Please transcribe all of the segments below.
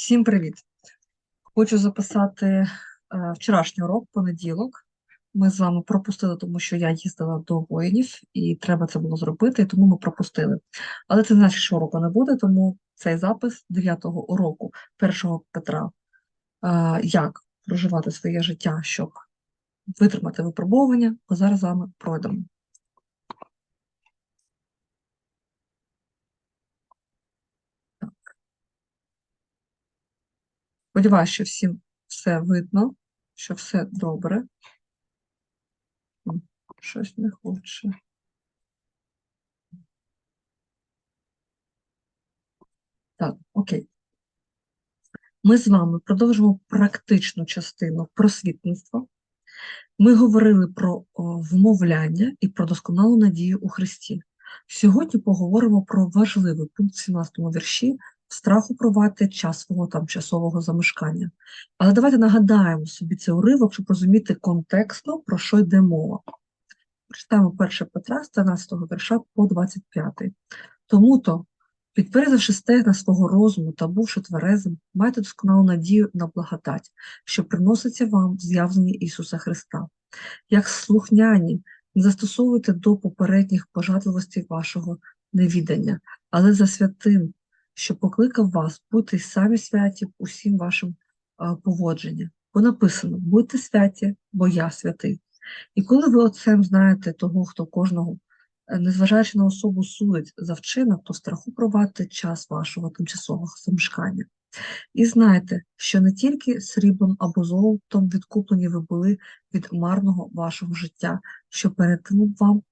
Всім привіт! Хочу записати е, вчорашній урок, понеділок. Ми з вами пропустили, тому що я їздила до воїнів, і треба це було зробити, тому ми пропустили. Але це значить, що уроку не буде, тому цей запис 9-го уроку першого Петра, е, як проживати своє життя, щоб витримати випробовування, ми зараз з вами пройдемо. Сподіваюся, що всім все видно, що все добре. Щось не хоче. Так, окей. Ми з вами продовжимо практичну частину просвітництва. Ми говорили про вмовляння і про досконалу надію у Христі. Сьогодні поговоримо про важливий пункт в 17 вірші страху провати час свого там часового замешкання. Але давайте нагадаємо собі цей уривок, щоб розуміти контекстно, про що йде мова. Прочитаємо 1 Петра з 13 вірша по 25. Тому-то, підперезавши стегна свого розуму та бувши тверезим, майте досконалу надію на благодать, що приноситься вам в з'явленні Ісуса Христа. Як слухняні, не застосовуйте до попередніх пожадливостей вашого невідання, але за святим, що покликав вас бути самі святі усім вашим поводженням. Бо написано: будьте святі, бо я святий. І коли ви отцем знаєте того, хто кожного, е, незважаючи на особу судить за вчинок, то страху провадьте час вашого тимчасового замешкання. І знайте, що не тільки сріблом або золотом відкуплені ви були від марного вашого життя, що перетинув вам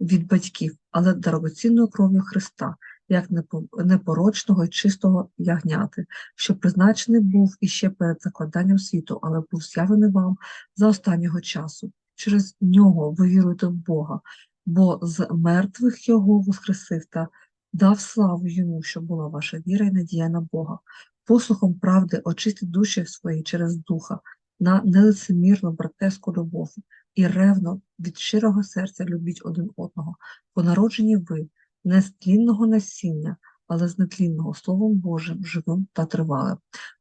від батьків, але дорогоцінною кров'ю Христа, як непо- непорочного і чистого ягняти, що призначений був іще перед закладанням світу, але був з'явлений вам за останнього часу. Через нього ви віруєте в Бога, бо з мертвих його воскресив та дав славу йому, щоб була ваша віра і надія на Бога. Послухом правди очистіть душі свої через духа на нелицемірну братерську любов і ревно від щирого серця любіть один одного, бо народжені ви не з тлінного насіння, але з нетлінного Словом Божим, живим та тривалим.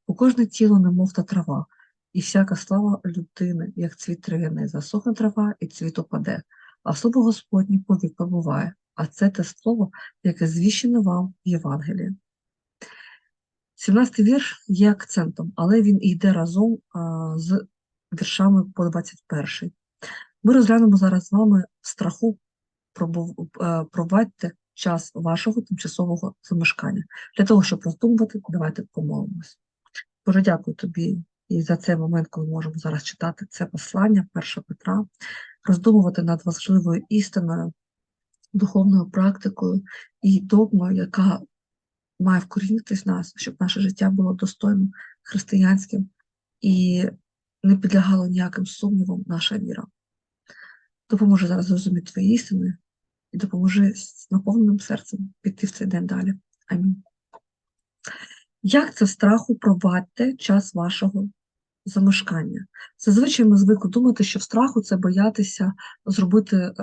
Бо кожне тіло немов та трава, і всяка слава людини, як цвіт трав'яний, засохне трава і цвіт опаде, а слово Господнє повік побуває, а це те слово, яке звіщено вам в Євангелії. 17 вірш є акцентом, але він йде разом а, з віршами по 21. Ми розглянемо зараз з вами страху пробув- е, час вашого тимчасового замешкання. Для того, щоб роздумувати, давайте помолимось. Боже, дякую тобі і за цей момент, коли можемо зараз читати це послання 1 Петра, роздумувати над важливою істиною, духовною практикою і догмою, яка має вкорінитись нас, щоб наше життя було достойним, християнським і не підлягало ніяким сумнівам наша віра. Допоможи зараз зрозуміти твої істини і допоможи з наповненим серцем піти в цей день далі. Амінь. Як це страху провадьте час вашого замешкання? Зазвичай ми звикли думати, що в страху це боятися зробити е,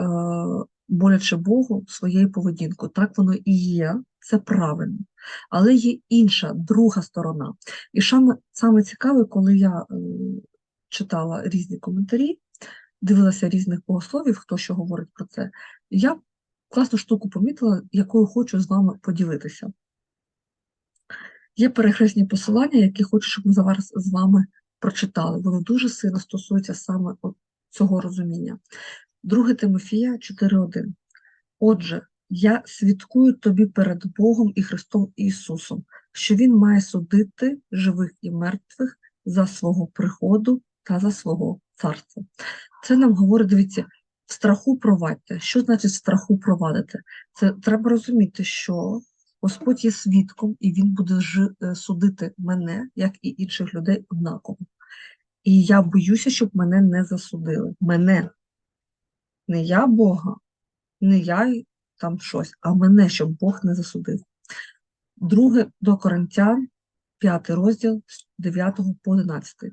боляче Богу своєю поведінкою. Так воно і є, це правильно. Але є інша, друга сторона. І саме, саме цікаве, коли я е, читала різні коментарі, дивилася різних богословів, хто що говорить про це, я класну штуку помітила, якою хочу з вами поділитися. Є перехресні посилання, які хочу, щоб ми зараз з вами прочитали. Вони дуже сильно стосуються саме цього розуміння. 2 Тимофія 4.1. Отже, я свідкую тобі перед Богом і Христом Ісусом, що Він має судити живих і мертвих за свого приходу та за свого царства. Це нам говорить, дивіться, страху провадьте. Що значить страху провадити? Це треба розуміти, що Господь є свідком, і Він буде жи- е, судити мене, як і інших людей, однаково. І я боюся, щоб мене не засудили. Мене. Не я Бога, не я там щось, а мене, щоб Бог не засудив. Друге до Коринтян, 5 розділ з 9 по 11.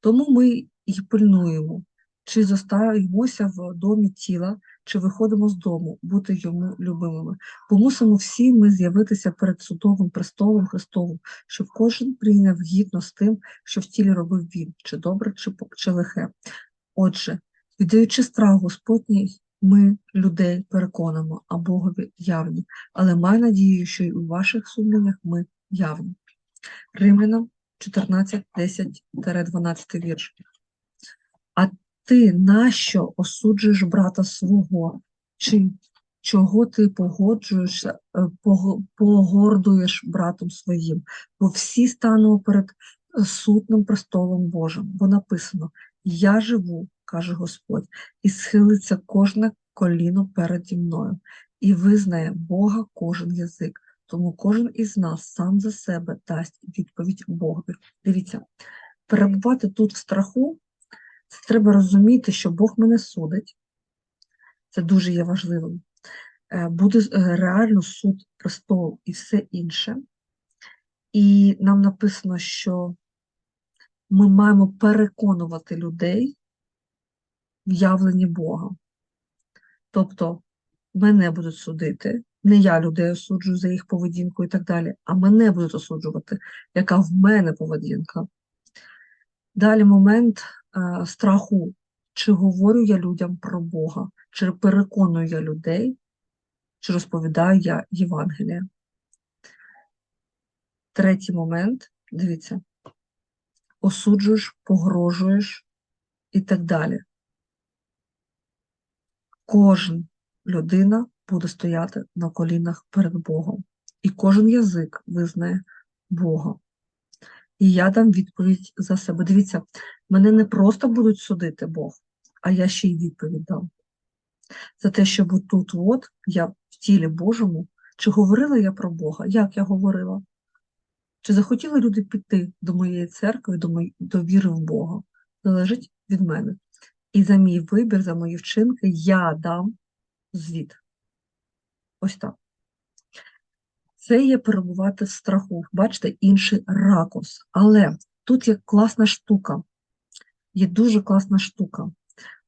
Тому ми і пильнуємо, чи зостаємося в домі тіла, чи виходимо з дому, бути йому любимими. Бо мусимо всі ми з'явитися перед судовим престолом Христовим, щоб кожен прийняв гідно з тим, що в тілі робив він, чи добре, чи, чи лихе. Отже, віддаючи страх Господній, ми людей переконamo, а Богові явні, але маю надію, що й у ваших сумліннях ми явні. Римлянам 14, 10-12 вірш. Ти нащо осуджуєш брата свого? Чи чого ти погоджуєшся, е, погордуєш братом своїм? Бо всі станемо перед е, судним престолом Божим, бо написано: Я живу, каже Господь, і схилиться кожне коліно переді мною, і визнає Бога кожен язик. Тому кожен із нас сам за себе дасть відповідь Богові. Дивіться, перебувати тут в страху, це треба розуміти, що Бог мене судить. Це дуже є важливим. Е, Буде е, реально суд престол і все інше. І нам написано, що ми маємо переконувати людей в явленні Бога. Тобто мене будуть судити, не я людей осуджую за їх поведінку і так далі, а мене будуть осуджувати, яка в мене поведінка. Далі момент страху. Чи говорю я людям про Бога, чи переконую я людей, чи розповідаю я Євангелія. Третій момент, дивіться, осуджуєш, погрожуєш і так далі. Кожен людина буде стояти на колінах перед Богом, і кожен язик визнає Бога. І я дам відповідь за себе. Дивіться, мене не просто будуть судити Бог, а я ще й відповідь дам. За те, щоб тут от я в тілі Божому, чи говорила я про Бога, як я говорила? Чи захотіли люди піти до моєї церкви, до, мої, до віри в Бога? Залежить від мене. І за мій вибір, за мої вчинки я дам звіт. Ось так. Це є перебувати в страху. Бачите, інший ракурс. Але тут є класна штука. Є дуже класна штука.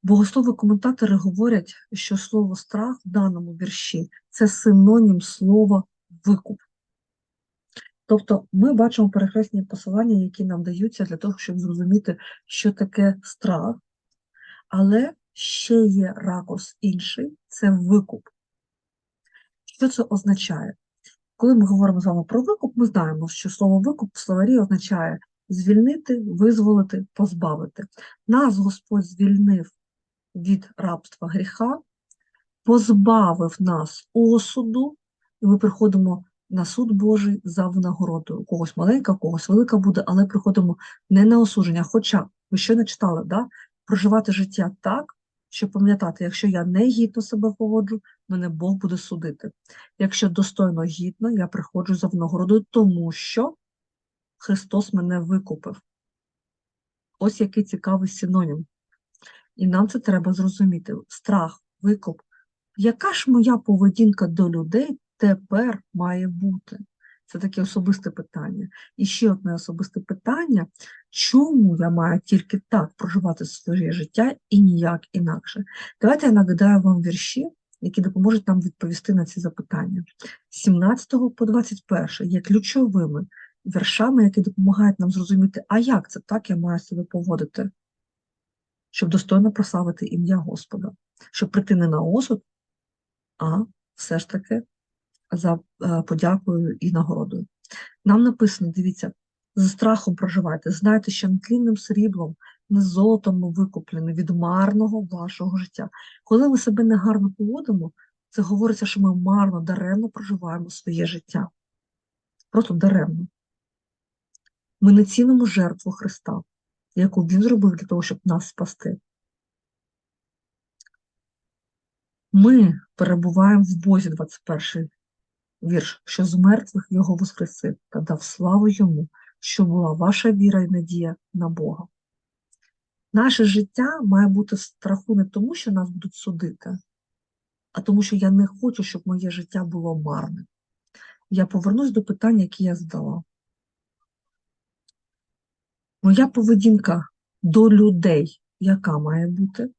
Богослови коментатори говорять, що слово страх в даному вірші це синонім слова викуп. Тобто ми бачимо перехресні посилання, які нам даються для того, щоб зрозуміти, що таке страх, але ще є ракурс інший це викуп. Що це означає? Коли ми говоримо з вами про викуп, ми знаємо, що слово викуп в словарі означає звільнити, визволити, позбавити. Нас Господь звільнив від рабства гріха, позбавив нас осуду, і ми приходимо на суд Божий за винагородою. Когось маленька, когось велика буде, але приходимо не на осудження. Хоча ви ще не читали, да? проживати життя так, щоб пам'ятати, якщо я не гідно себе поводжу, мене Бог буде судити. Якщо достойно гідно, я приходжу за винагородою, тому що Христос мене викупив. Ось який цікавий синонім. І нам це треба зрозуміти. Страх, викуп. Яка ж моя поведінка до людей тепер має бути? Це таке особисте питання. І ще одне особисте питання: чому я маю тільки так проживати своє життя і ніяк інакше? Давайте я нагадаю вам вірші, які допоможуть нам відповісти на ці запитання. З 17 по 21 є ключовими віршами, які допомагають нам зрозуміти, а як це так я маю себе поводити, щоб достойно прославити ім'я Господа, щоб прийти не на осуд, а все ж таки за е, подякою і нагородою. Нам написано, дивіться, за страхом проживайте, знайте, що нетлінним сріблом, не золотом викуплені від марного вашого життя. Коли ми себе негарно поводимо, це говориться, що ми марно, даремно проживаємо своє життя. Просто даремно. Ми не цінимо жертву Христа, яку Він зробив для того, щоб нас спасти. Ми перебуваємо в Бозі 21 вірш, що з мертвих його воскресив та дав славу йому, що була ваша віра і надія на Бога. Наше життя має бути в страху не тому, що нас будуть судити, а тому, що я не хочу, щоб моє життя було марним. Я повернусь до питання, яке я задала. Моя поведінка до людей, яка має бути?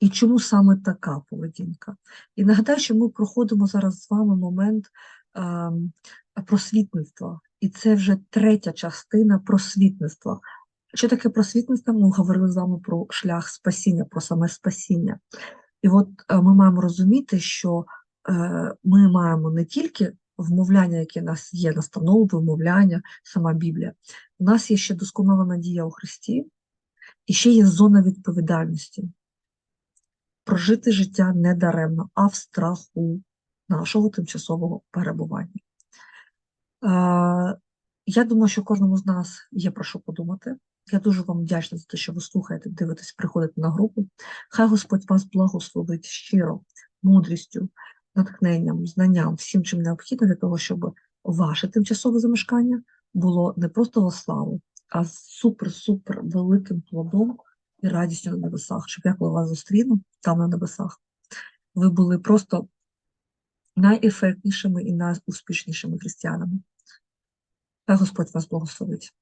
І чому саме така поведінка? І нагадаю, що ми проходимо зараз з вами момент ем, просвітництва, і це вже третя частина просвітництва. Що таке просвітництво? Ми говорили з вами про шлях спасіння, про саме спасіння. І от е, ми маємо розуміти, що е, ми маємо не тільки вмовляння, яке в нас є, настанови, вмовляння, сама Біблія. У нас є ще досконала надія у Христі, і ще є зона відповідальності. Прожити життя не а в страху нашого тимчасового перебування. Е, Я думаю, що кожному з нас є про що подумати. Я дуже вам вдячна за те, що ви слухаєте, дивитесь, приходите на групу. Хай Господь вас благословить щиро, мудрістю, натхненням, знанням, всім, чим необхідно для того, щоб ваше тимчасове замешкання було не просто во славу, а супер-супер великим плодом і радістю на небесах, щоб я коли вас зустріну там на небесах, ви були просто найефектнішими і найуспішнішими християнами. Хай Господь вас благословить.